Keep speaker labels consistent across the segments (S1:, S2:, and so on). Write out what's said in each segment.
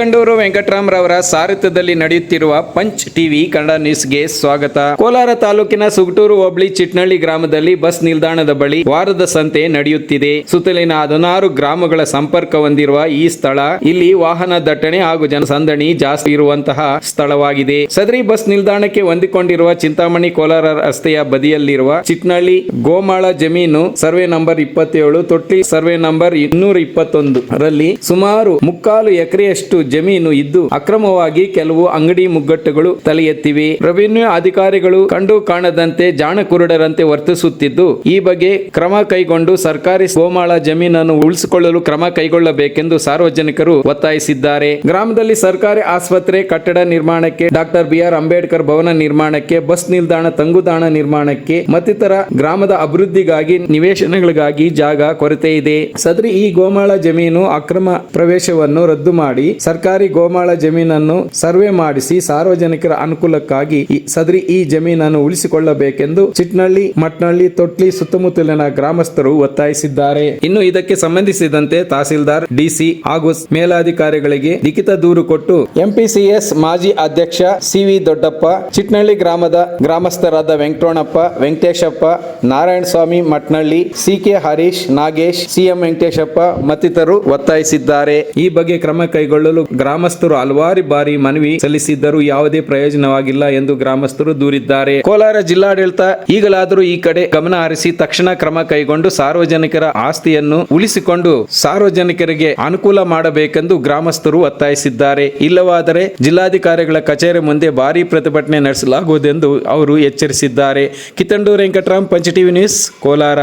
S1: ಕಿತ್ತಂಡೂರು ವೆಂಕಟರಾಮರವರ ಸಾರಥ್ಯದಲ್ಲಿ ನಡೆಯುತ್ತಿರುವ punch TV Kannada ನ್ಯೂಸ್ಗೆ ಸ್ವಾಗತ. ಕೋಲಾರ ತಾಲೂಕಿನ ಸುಗಟೂರು ಹೋಬಳಿ ಚಿಟ್ನಳ್ಳಿ ಗ್ರಾಮದಲ್ಲಿ ಬಸ್ ನಿಲ್ದಾಣದ ಬಳಿ ವಾರದ ಸಂತೆ ನಡೆಯುತ್ತಿದೆ. ಸುತ್ತಲಿನ ಹದಿನಾರು ಗ್ರಾಮಗಳ ಸಂಪರ್ಕ ಹೊಂದಿರುವ ಈ ಸ್ಥಳ ಇಲ್ಲಿ ವಾಹನ ದಟ್ಟಣೆ ಹಾಗೂ ಜನಸಂದಣಿ ಜಾಸ್ತಿ ಇರುವಂತಹ ಸ್ಥಳವಾಗಿದೆ. ಸದರಿ ಬಸ್ ನಿಲ್ದಾಣಕ್ಕೆ ಹೊಂದಿಕೊಂಡಿರುವ ಚಿಂತಾಮಣಿ ಕೋಲಾರ ರಸ್ತೆಯ ಬದಿಯಲ್ಲಿರುವ ಚಿಟ್ನಳ್ಳಿ ಗೋಮಾಳ ಜಮೀನು ಸರ್ವೆ ನಂಬರ್ ಇಪ್ಪತ್ತೇಳು ತೊಟ್ಟಿ ಸರ್ವೆ ನಂಬರ್ ಇನ್ನೂರ ಇಪ್ಪತ್ತೊಂದು ರಲ್ಲಿ ಸುಮಾರು ಮುಕ್ಕಾಲು ಎಕರೆಯಷ್ಟು ಜಮೀನು ಇದ್ದು ಅಕ್ರಮವಾಗಿ ಕೆಲವು ಅಂಗಡಿ ಮುಗ್ಗಟ್ಟುಗಳು ತಲೆ ಎತ್ತಿವೆ ರೆವಿನ್ಯೂ ಅಧಿಕಾರಿಗಳು ಕಂಡು ಕಾಣದಂತೆ ಜಾಣ ಕುರುಡರಂತೆ ವರ್ತಿಸುತ್ತಿದ್ದು, ಈ ಬಗ್ಗೆ ಕ್ರಮ ಕೈಗೊಂಡು ಸರ್ಕಾರಿ ಗೋಮಾಳ ಜಮೀನನ್ನು ಉಳಿಸಿಕೊಳ್ಳಲು ಕ್ರಮ ಕೈಗೊಳ್ಳಬೇಕೆಂದು ಸಾರ್ವಜನಿಕರು ಒತ್ತಾಯಿಸಿದ್ದಾರೆ. ಗ್ರಾಮದಲ್ಲಿ ಸರ್ಕಾರಿ ಆಸ್ಪತ್ರೆ ಕಟ್ಟಡ ನಿರ್ಮಾಣಕ್ಕೆ ಡಾಕ್ಟರ್ ಬಿಆರ್ ಅಂಬೇಡ್ಕರ್ ಭವನ ನಿರ್ಮಾಣಕ್ಕೆ, ಬಸ್ ನಿಲ್ದಾಣ, ತಂಗುದಾಣ ನಿರ್ಮಾಣಕ್ಕೆ, ಮತ್ತಿತರ ಗ್ರಾಮದ ಅಭಿವೃದ್ಧಿಗಾಗಿ ನಿವೇಶನಗಳಿಗಾಗಿ ಜಾಗ ಕೊರತೆ ಇದೆ. ಸದರಿ ಈ ಗೋಮಾಳ ಜಮೀನು ಅಕ್ರಮ ಪ್ರವೇಶವನ್ನು ರದ್ದು ಮಾಡಿ ಸರ್ಕಾರಿ ಗೋಮಾಳ ಜಮೀನನ್ನು ಸರ್ವೆ ಮಾಡಿಸಿ ಸಾರ್ವಜನಿಕರ ಅನುಕೂಲಕ್ಕಾಗಿ ಸದರಿ ಈ ಜಮೀನನ್ನು ಉಳಿಸಿಕೊಳ್ಳಬೇಕೆಂದು ಚಿಟ್ನಳ್ಳಿ, ಮಟ್ನಳ್ಳಿ, ತೊಟ್ಲಿ ಸುತ್ತಮುತ್ತಲಿನ ಗ್ರಾಮಸ್ಥರು ಒತ್ತಾಯಿಸಿದ್ದಾರೆ. ಇನ್ನು ಇದಕ್ಕೆ ಸಂಬಂಧಿಸಿದಂತೆ ತಹಸೀಲ್ದಾರ್, ಡಿಸಿ ಹಾಗೂ ಮೇಲಾಧಿಕಾರಿಗಳಿಗೆ ಲಿಖಿತ ದೂರು ಕೊಟ್ಟು ಎಂಪಿಸಿಎಸ್ ಮಾಜಿ ಅಧ್ಯಕ್ಷ ಸಿವಿ ದೊಡ್ಡಪ್ಪ, ಚಿಟ್ನಳ್ಳಿ ಗ್ರಾಮದ ಗ್ರಾಮಸ್ಥರಾದ Venkatonappa, Venkateshappa Narayana Swamy Matnalli, C K Harish, Nagesh, C M Venkateshappa ಮತ್ತಿತರರು ಒತ್ತಾಯಿಸಿದ್ದಾರೆ. ಈ ಬಗ್ಗೆ ಕ್ರಮ ಕೈಗೊಳ್ಳಲು ಗ್ರಾಮಸ್ಥರು ಹಲವಾರು ಬಾರಿ ಮನವಿ ಸಲ್ಲಿಸಿದ್ದರೂ ಯಾವುದೇ ಪ್ರಯೋಜನವಾಗಿಲ್ಲ ಎಂದು ಗ್ರಾಮಸ್ಥರು ದೂರಿದ್ದಾರೆ. ಕೋಲಾರ ಜಿಲ್ಲಾಡಳಿತ ಈಗಲಾದರೂ ಈ ಕಡೆ ಗಮನ ಹರಿಸಿ ತಕ್ಷಣ ಕ್ರಮ ಕೈಗೊಂಡು ಸಾರ್ವಜನಿಕರ ಆಸ್ತಿಯನ್ನು ಉಳಿಸಿಕೊಂಡು ಸಾರ್ವಜನಿಕರಿಗೆ ಅನುಕೂಲ ಮಾಡಬೇಕೆಂದು ಗ್ರಾಮಸ್ಥರು ಒತ್ತಾಯಿಸಿದ್ದಾರೆ. ಇಲ್ಲವಾದರೆ ಜಿಲ್ಲಾಧಿಕಾರಿಗಳ ಕಚೇರಿ ಮುಂದೆ ಭಾರೀ ಪ್ರತಿಭಟನೆ ನಡೆಸಲಾಗುವುದೆಂದು ಅವರು ಎಚ್ಚರಿಸಿದ್ದಾರೆ. ಕಿತ್ತಂಡೂರು ವೆಂಕಟರಾಮ್ ಪಂಚಟಿವಿ ನ್ಯೂಸ್, ಕೋಲಾರ.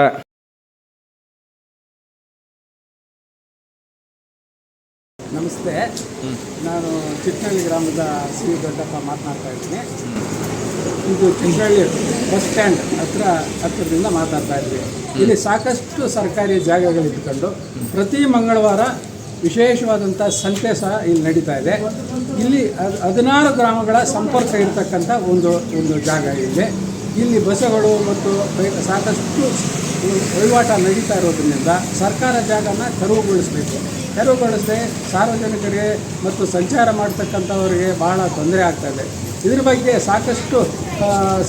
S2: ನಮಸ್ತೆ. ನಾನು ಚಿಕ್ಕನಹಳ್ಳಿ ಗ್ರಾಮದ ಸಿ ದೊಡ್ಡಪ್ಪ ಮಾತನಾಡ್ತಾ ಇದ್ದೀನಿ. ಇದು ಚಿಕ್ಕನಹಳ್ಳಿ ಬಸ್ ಸ್ಟ್ಯಾಂಡ್ ಹತ್ರ, ಹತ್ತಿರದಿಂದ ಮಾತಾಡ್ತಾ ಇದ್ವಿ ಇಲ್ಲಿ ಸಾಕಷ್ಟು ಸರ್ಕಾರಿ ಜಾಗಗಳಿದ್ದುಕೊಂಡು ಪ್ರತಿ ಮಂಗಳವಾರ ವಿಶೇಷವಾದಂಥ ಸಂತೆ ಸಹ ಇಲ್ಲಿ ನಡೀತಾ ಇದೆ. ಇಲ್ಲಿ ಹದ್- ಹದಿನಾರು ಗ್ರಾಮಗಳ ಸಂಪರ್ಕ ಇರತಕ್ಕಂಥ ಒಂದು ಒಂದು ಜಾಗ ಇದೆ ಇಲ್ಲಿ ಬಸ್ಸುಗಳು ಮತ್ತು ಸಾಕಷ್ಟು ವಹಿವಾಟ ನಡೀತಾ ಇರೋದ್ರಿಂದ ಸರ್ಕಾರ ಜಾಗನ ತೆರವುಗೊಳಿಸಬೇಕು. ತೆರವುಗೊಳಿಸದೆ ಸಾರ್ವಜನಿಕರಿಗೆ ಮತ್ತು ಸಂಚಾರ ಮಾಡ್ತಕ್ಕಂಥವರಿಗೆ ಬಹಳ ತೊಂದರೆ ಆಗ್ತದೆ ಇದ್ರ ಬಗ್ಗೆ ಸಾಕಷ್ಟು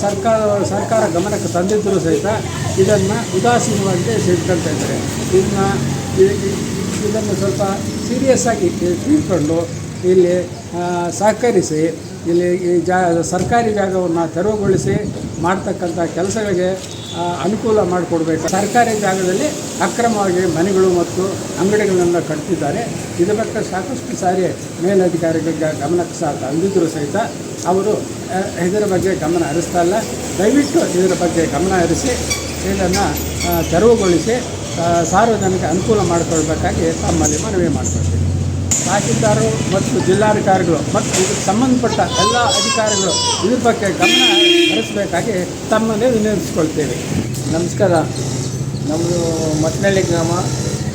S2: ಸರ್ಕಾರ ಸರ್ಕಾರ ಗಮನಕ್ಕೆ ತಂದಿದ್ದರೂ ಸಹಿತ ಇದನ್ನು ಉದಾಸೀನವಾಗಿ ತೆಗೆದುಕೊಳ್ತಾ ಇದ್ದಾರೆ. ಇದನ್ನು ಇದನ್ನು ಸ್ವಲ್ಪ ಸೀರಿಯಸ್ ಆಗಿ ತಿಳ್ಕೊಂಡು ಇಲ್ಲಿ ಸಹಕರಿಸಿ, ಇಲ್ಲಿ ಈ ಜಾ, ಸರ್ಕಾರಿ ಜಾಗವನ್ನು ತೆರವುಗೊಳಿಸಿ ಮಾಡ್ತಕ್ಕಂಥ ಕೆಲಸಗಳಿಗೆ ಅನುಕೂಲ ಮಾಡಿಕೊಡ್ಬೇಕು. ಸರ್ಕಾರಿ ಜಾಗದಲ್ಲಿ ಅಕ್ರಮವಾಗಿ ಮನೆಗಳು ಮತ್ತು ಅಂಗಡಿಗಳನ್ನು ಕಟ್ತಿದ್ದಾರೆ. ಇದರ ಬಗ್ಗೆ ಸಾಕಷ್ಟು ಸಾರಿ ಮೇಲಧಿಕಾರಿಗಳಿಗೆ ಗಮನಕ್ಕೆ ಸಹ ತಂದಿದ್ದರೂ ಸಹಿತ ಅವರು ಇದರ ಬಗ್ಗೆ ಗಮನ ಹರಿಸ್ತಾ ಇಲ್ಲ. ದಯವಿಟ್ಟು ಇದರ ಬಗ್ಗೆ ಗಮನ ಹರಿಸಿ, ಇದನ್ನು ತೆರವುಗೊಳಿಸಿ ಸಾರ್ವಜನಿಕ ಅನುಕೂಲ ಮಾಡಿಕೊಳ್ಬೇಕಾಗಿ ತಮ್ಮಲ್ಲಿ ಮನವಿ ಮಾಡ್ಕೊಳ್ತೀವಿ ತಹಸೀಲ್ದಾರು ಮತ್ತು ಜಿಲ್ಲಾಧಿಕಾರಿಗಳು ಮತ್ತು ಇದಕ್ಕೆ ಸಂಬಂಧಪಟ್ಟ ಎಲ್ಲ ಅಧಿಕಾರಿಗಳು ಇದ್ರ ಬಗ್ಗೆ ಗಮನ ಹರಿಸಬೇಕಾಗಿ ತಮ್ಮಲ್ಲಿ ವಿನಂತಿಸ್ಕೊಳ್ತೇವೆ.
S3: ನಮಸ್ಕಾರ. ನಮ್ಮದು ಮಟ್ನಳ್ಳಿ ಗ್ರಾಮ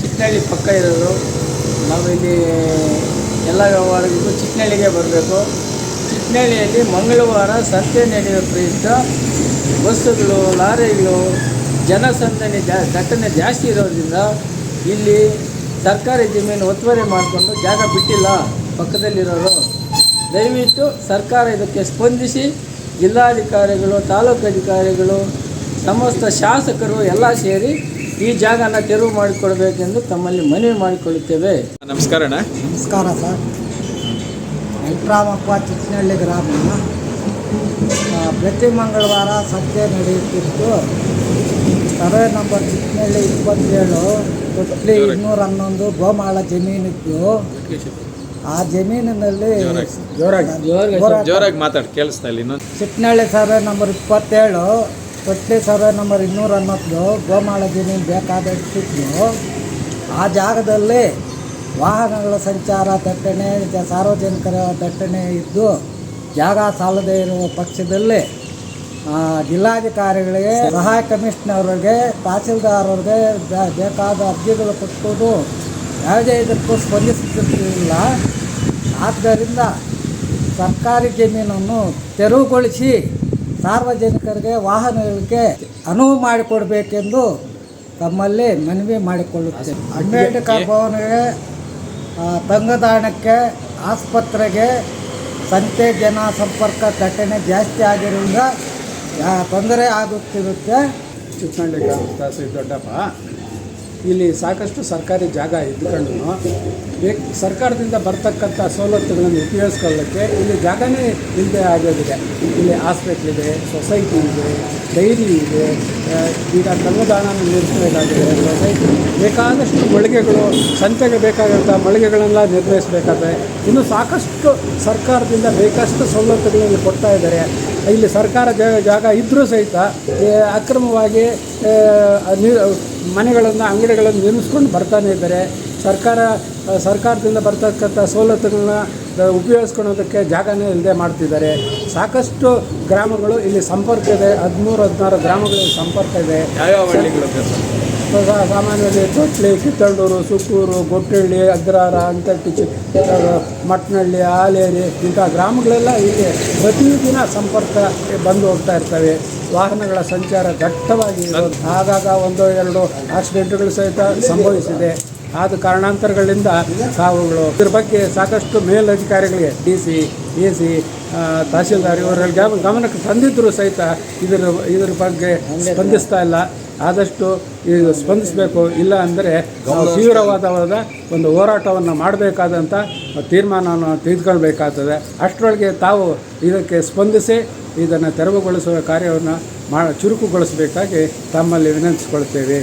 S3: ಚಿಕ್ಕನಹಳ್ಳಿ ಪಕ್ಕ ಇರೋದು. ನಾವು ಇಲ್ಲಿ ಎಲ್ಲ ವ್ಯವಹಾರಗಳಿಗೂ ಚಿಕ್ಕನಹಳ್ಳಿಗೆ ಬರಬೇಕು. ಚಿಕ್ಕನಹಳ್ಳಿಯಲ್ಲಿ ಮಂಗಳವಾರ ಸಂತೆ ನಡೆಯುವ ಪ್ರಯುಕ್ತ ಬಸ್ಸುಗಳು, ಲಾರಿಗಳು, ಜನಸಂದಣಿ ಜಾ ಜಾಸ್ತಿ ಇರೋದ್ರಿಂದ ಇಲ್ಲಿ ಸರ್ಕಾರಿ ಜಮೀನು ಒತ್ತುವರಿ ಮಾಡಿಕೊಂಡು ಜಾಗ ಬಿಟ್ಟಿಲ್ಲ ಪಕ್ಕದಲ್ಲಿರೋರು ದಯವಿಟ್ಟು ಸರ್ಕಾರ ಇದಕ್ಕೆ ಸ್ಪಂದಿಸಿ ಜಿಲ್ಲಾಧಿಕಾರಿಗಳು ತಾಲೂಕು ಅಧಿಕಾರಿಗಳು ಸಮಸ್ತ ಶಾಸಕರು ಎಲ್ಲ ಸೇರಿ ಈ ಜಾಗನ ತೆರವು ಮಾಡಿಕೊಡ್ಬೇಕೆಂದು ತಮ್ಮಲ್ಲಿ ಮನವಿ ಮಾಡಿಕೊಳ್ಳುತ್ತೇವೆ.
S1: ನಮಸ್ಕಾರ ಅಣ್ಣ.
S2: ನಮಸ್ಕಾರ ಸರ್. ವೆಂಕಟರಾಮಪ್ಪ ಚಿಕ್ಕನಹಳ್ಳಿ ಗ್ರಾಮ. ಪ್ರತಿ ಮಂಗಳವಾರ ಸಂತೆ ನಡೆಯುತ್ತಿತ್ತು ಸರ್ವೆ ನಂಬರ್ ಚಿಕ್ಕನಹಳ್ಳಿ ಇಪ್ಪತ್ತೇಳು ತೊಟ್ಲಿ ಇನ್ನೂರ ಹನ್ನೊಂದು ಗೋಮಾಳ ಜಮೀನಿತ್ತು ಆ ಜಮೀನಿನಲ್ಲಿ
S1: ಜೋರಾಗಿ.
S2: ಜೋರಾಗಿ-
S1: ಜೋರಾಗಿ. ಮಾತಾಡಿ ಕೇಳಿಸ್ತಾ ಇಲ್ಲ ಇನ್ನೊಂದು.
S2: ಚಿಕ್ಕನಹಳ್ಳಿ ಸರ್ವೆ ನಂಬರ್ ಇಪ್ಪತ್ತೇಳು ತೊಟ್ಟಿ ಸರ್ವೆ ನಂಬರ್ ಇನ್ನೂರ ಹನ್ನೊಂದು ಗೋಮಾಳ ಜಮೀನು ಬೇಕಾದಷ್ಟಿತ್ತು ಆ ಜಾಗದಲ್ಲಿ ವಾಹನಗಳ ಸಂಚಾರ ದಟ್ಟಣೆ ಸಾರ್ವಜನಿಕರ ದಟ್ಟಣೆ ಇದ್ದು ಜಾಗ ಸಾಲದೇ ಇರುವ ಪಕ್ಷದಲ್ಲೇ ಜಿಲ್ಲಾಧಿಕಾರಿಗಳಿಗೆ, ಸಹಾಯ ಕಮಿಷನರ್ಗೆ ತಹಸೀಲ್ದಾರರಿಗೆ ಬೇಕಾದ ಅರ್ಜಿಗಳು ಕೊಟ್ಟುವುದು ಯಾವುದೇ ಇದಕ್ಕೂ ಸ್ಪಂದಿಸುತ್ತಿರಲಿಲ್ಲ ಆದ್ದರಿಂದ ಸರ್ಕಾರಿ ಜಮೀನನ್ನು ತೆರವುಗೊಳಿಸಿ ಸಾರ್ವಜನಿಕರಿಗೆ ವಾಹನಗಳಿಗೆ ಅನುವು ಮಾಡಿಕೊಡಬೇಕೆಂದು ತಮ್ಮಲ್ಲಿ ಮನವಿ ಮಾಡಿಕೊಳ್ಳುತ್ತೇನೆ. ಅಂಬೇಡ್ಕರ್ ಭವನಿಗೆ ತಂಗುದಾಣಕ್ಕೆ,
S4: ಆಸ್ಪತ್ರೆಗೆ ಸಂತೆ ಜನ ಸಂಪರ್ಕ ದಟ್ಟಣೆ ಜಾಸ್ತಿ ಆಗಿರೋದ್ರಿಂದ ತೊಂದರೆ ಆಗುತ್ತಿರುತ್ತೆ.
S2: ಚಿಕ್ಕಂಡಿ ಗ್ರಾಮದ ದೊಡ್ಡಪ್ಪ ಇಲ್ಲಿ ಸಾಕಷ್ಟು ಸರ್ಕಾರಿ ಜಾಗ ಇದ್ಕೊಂಡು ಸರ್ಕಾರದಿಂದ ಬರ್ತಕ್ಕಂಥ ಸವಲತ್ತುಗಳನ್ನು ಉಪಯೋಗಿಸ್ಕೊಳ್ಳೋಕ್ಕೆ ಇಲ್ಲಿ ಜಾಗನೇ ಇಲ್ಲದೆ ಆಗೋದಿದೆ ಇಲ್ಲಿ ಇದೆ, ಸೊಸೈಟಿ ಇದೆ, ಡೈರಿ ಇದೆ ಈಗ ಕಲ್ಲದಾನ ನಿರ್ಮಿಸಬೇಕಾಗಿದೆ. ಸೊಸೈಟಿ ಬೇಕಾದಷ್ಟು ಮಳಿಗೆಗಳು, ಸಂತೆಗೆ ಬೇಕಾದಂಥ ಮಳಿಗೆಗಳೆಲ್ಲ ನಿರ್ವಹಿಸಬೇಕಾದ್ರೆ ಇನ್ನು ಸಾಕಷ್ಟು ಸರ್ಕಾರದಿಂದ ಬೇಕಷ್ಟು ಸವಲತ್ತುಗಳನ್ನು ಕೊಡ್ತಾ ಇದ್ದಾರೆ. ಇಲ್ಲಿ ಸರ್ಕಾರ ಜಾಗ ಇದ್ದರೂ ಸಹಿತ ಅಕ್ರಮವಾಗಿ ಮನೆಗಳನ್ನು ಅಂಗಡಿಗಳನ್ನು ನಿರ್ಮಿಸ್ಕೊಂಡು ಬರ್ತಾನೆ ಇದ್ದಾರೆ. ಸರ್ಕಾರ ಸರ್ಕಾರದಿಂದ ಬರ್ತಕ್ಕಂಥ ಸವಲತ್ತುಗಳನ್ನ ಉಪಯೋಗಿಸ್ಕೊಳೋದಕ್ಕೆ ಜಾಗನೇ ಇಲ್ಲದೆ ಮಾಡ್ತಿದ್ದಾರೆ. ಸಾಕಷ್ಟು ಗ್ರಾಮಗಳು ಇಲ್ಲಿ ಸಂಪರ್ಕ ಇದೆ. ಹದಿಮೂರು ಹದಿನಾರು ಗ್ರಾಮಗಳಲ್ಲಿ ಸಂಪರ್ಕ ಇದೆ. ಸಾಮಾನ್ಯವಾಗಿ ತೊಟ್ಲಿ ಕಿತ್ತಳ್ಳೂರು ಸುಕ್ಕೂರು ಗೊಟ್ಟಳ್ಳಿ ಅಗ್ರಾರ ಅಂತಟ್ಟಿ ಮಟ್ನಳ್ಳಿ ಆಲೇರಿ ಇಂಥ ಗ್ರಾಮಗಳೆಲ್ಲ ಇಲ್ಲಿ ಪ್ರತಿದಿನ ಸಂಪರ್ಕ ಬಂದು ಹೋಗ್ತಾ ಇರ್ತವೆ. ವಾಹನಗಳ ಸಂಚಾರ ದಟ್ಟವಾಗಿ. ಆಗಾಗ ಒಂದು ಎರಡು ಆಕ್ಸಿಡೆಂಟ್ಗಳು ಸಹಿತ ಸಂಭವಿಸಿದೆ. ಆದ ಕಾರಣಾಂತರಗಳಿಂದ ಸಾವುಗಳು. ಇದ್ರ ಬಗ್ಗೆ ಸಾಕಷ್ಟು ಮೇಲಧಿಕಾರಿಗಳಿಗೆ D C A C tahsildar ಇವರಲ್ಲಿ ಗಮನಕ್ಕೆ ತಂದಿದ್ದರೂ ಸಹಿತ ಇದರ ಇದರ ಬಗ್ಗೆ ಸ್ಪಂದಿಸ್ತಾ ಇಲ್ಲ. ಆದಷ್ಟು ಇದು ಸ್ಪಂದಿಸಬೇಕು. ಇಲ್ಲ ಅಂದರೆ ತೀವ್ರವಾದವಾದ ಒಂದು ಹೋರಾಟವನ್ನು ಮಾಡಬೇಕಾದಂಥ ತೀರ್ಮಾನವನ್ನು ತೆಗೆದುಕೊಳ್ಬೇಕಾಗ್ತದೆ. ಅಷ್ಟರೊಳಗೆ ತಾವು ಇದಕ್ಕೆ ಸ್ಪಂದಿಸಿ ಇದನ್ನು ತೆರವುಗೊಳಿಸುವ ಕಾರ್ಯವನ್ನು ಮಾ ಚುರುಕುಗೊಳಿಸಬೇಕಾಗಿ ತಮ್ಮಲ್ಲಿ ವಿನಂತಿಸಿಕೊಳ್ತೇವೆ.